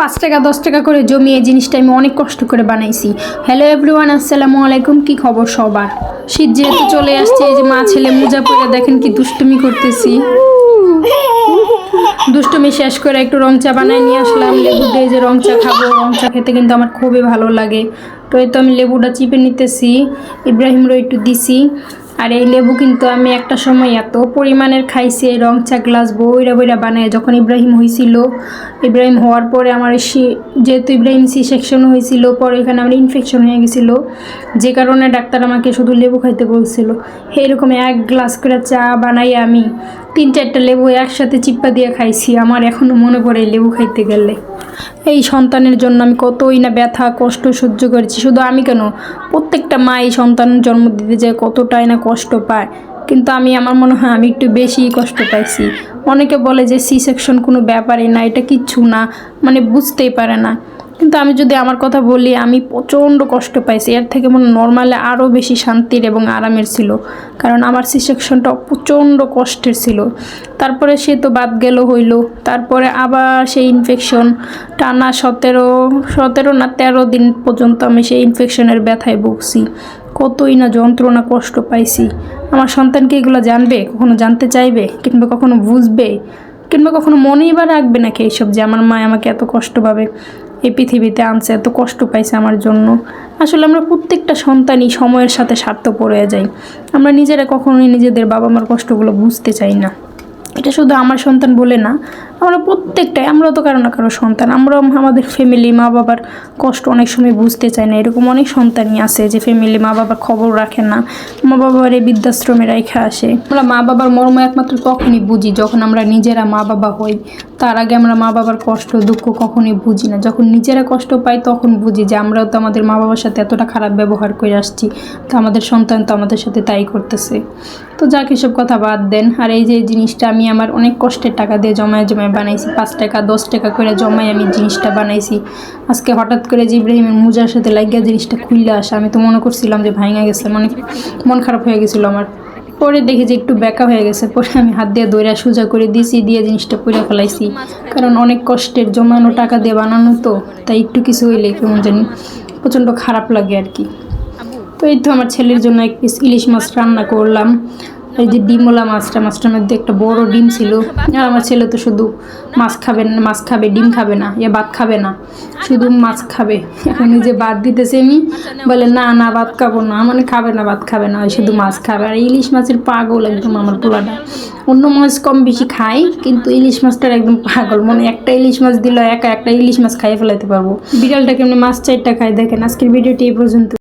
পাঁচ টাকা, দশ টাকা করে জমিয়ে জিনিসটা আমি অনেক কষ্ট করে বানাইছি। হ্যালো এভরিওয়ান আসসালামু আলাইকুম, কি খবর সবার? শীত যেহেতু চলে আসছে, এই যে মা ছেলে মোজা পরে দেখেন কি দুষ্টুমি করতেছি। দুষ্টুমি শেষ করে একটু রং চা বানায় নিয়ে আসলাম, লেবু দিয়ে যে রং চা খাব, রং চা খেতে কিন্তু আমার খুবই ভালো লাগে। তো এই তো আমি লেবুটা চিপে নিতেছি ইব্রাহিম ইব্রাহিমরও একটু দিছি। আর এই লেবু কিন্তু আমি একটা সময় এত পরিমাণের খাইছি, এই রং চা গ্লাস বইরা বইরা বানায়। যখন ইব্রাহিম হয়েছিল ইব্রাহিম হওয়ার পরে আমার যেহেতু ইব্রাহিম সি সেকশন হয়েছিল পরে এখানে আমার ইনফেকশন হয়ে গেছিল। যে কারণে ডাক্তার আমাকে শুধু লেবু খাইতে বলছিল। এরকম এক গ্লাস করে চা বানাই আমি তিন চারটা লেবু একসাথে চিপ্পা দিয়ে খাইছি, আমার এখনও মনে পড়ে লেবু খাইতে গেলে। এই সন্তানের জন্য আমি কতই না ব্যথা, কষ্ট সহ্য করেছি, শুধু আমি কেন? প্রত্যেকটা মা এই সন্তান জন্ম দিতে যায় কতটাই না কষ্ট পায়। কিন্তু আমি, আমার মনে হয় আমি একটু বেশিই কষ্ট পাইছি। অনেকে বলে যে সি সেকশন কোনো ব্যাপারই না, এটা কিচ্ছু না মানে বুঝতেই পারে না। কিন্তু আমি যদি আমার কথা বলি, আমি প্রচণ্ড কষ্ট পাইছি। এর থেকে মনে নর্মালে আরও বেশি শান্তির এবং আরামের ছিল। কারণ আমার সি সেকশনটা প্রচণ্ড কষ্টের ছিল। তারপরে সে তো বাদ গেল, হইল। তারপরে আবার সেই ইনফেকশন টানা সতেরো সতেরো না তেরো দিন পর্যন্ত আমি সেই ইনফেকশনের ব্যথায় ভুগছি। কতই না যন্ত্রণা, কষ্ট পাইছি। আমার সন্তানকে এগুলো জানবে? কখনো জানতে চাইবে? কিংবা কখনো বুঝবে? কিংবা কখনো মনেই বা রাখবে নাকি এইসব যে আমার মা আমাকে এত কষ্ট পাবে? এই পৃথিবীতে আনছে, এত কষ্ট পাইছে আমার জন্য। আসলে আমরা প্রত্যেকটা সন্তানই সময়ের সাথে স্বার্থ পড়ে যাই। আমরা নিজেরা কখনোই নিজেদের বাবা মার কষ্টগুলো বুঝতে চাই না। এটা শুধু আমার সন্তান বলে না, আমরা প্রত্যেকটাই আমরাও তো কারও না কারও সন্তান। আমরাও আমাদের ফ্যামিলি মা বাবার কষ্ট অনেক সময় বুঝতে চাই না। এরকম অনেক সন্তানই আছে যে ফ্যামিলি মা বাবার খবর রাখে না। মা বাবার এই বৃদ্ধাশ্রমে রেখে আসে। আমরা মা বাবার মর্ম একমাত্র তখনই বুঝি যখন আমরা নিজেরা মা বাবা হই। তার আগে আমরা মা বাবার কষ্ট, দুঃখ কখনোই বুঝি না। যখন নিজেরা কষ্ট পাই, তখন বুঝি যে আমরাও তো আমাদের মা বাবার সাথে এতটা খারাপ ব্যবহার করে আসছি। তো আমাদের সন্তান তো আমাদের সাথে তাই করতেছে। তো যাক, এসব কথা বাদ দেন। আর এই যে জিনিসটা আমি আমার অনেক কষ্টের টাকা দিয়ে জমায় জমায় বানাইছি, পাঁচ টাকা, দশ টাকা করে জমায় আমি জিনিসটা বানাইছি। আজকে হঠাৎ করে যে ইব্রাহিমের মুজার সাথে লাগিয়া জিনিসটা খুললে আসে। আমি তো মনে করছিলাম যে ভাঙা গেছে মানে মন খারাপ হয়ে গেছিল আমার। পরে দেখি যে একটু বেঁকা হয়ে গেছে। পরে আমি হাত দিয়ে দইরা সোজা করে দিয়েছি দিয়ে জিনিসটা পুড়ে ফেলাইছি। কারণ অনেক কষ্টের জমানো টাকা দিয়ে বানানো তো, তাই একটু কিছু হইলে কেমন জানি প্রচণ্ড খারাপ লাগে আর কি। তো এই তো আমার ছেলের জন্য এক পিস ইলিশ মাছ রান্না করলাম। এই যে ডিমওয়ালা মাছটা, মাছটার মধ্যে একটা বড় ডিম ছিল। আর আমার ছেলে তো শুধু মাছ খাবে না, মাছ খাবে, ডিম খাবে না ইয়ে ভাত খাবে না, শুধু মাছ খাবে। এখন যে ভাত দিতেছে আমি বলে না না, ভাত খাব না। মানে খাবে না, ভাত খাবে না শুধু মাছ খাবে। আর ইলিশ মাছের পাগল একদম আমার পোলাটা। অন্য মাছ কম বেশি খাই, কিন্তু ইলিশ মাছটার একদম পাগল। মানে একটা ইলিশ মাছ দিলে একা একটা ইলিশ মাছ খাইয়ে ফেলাইতে পারব। বিড়ালটা কেমনি মাছ চারটা খাই দেখেন, আজকের ভিডিওটি এই পর্যন্ত।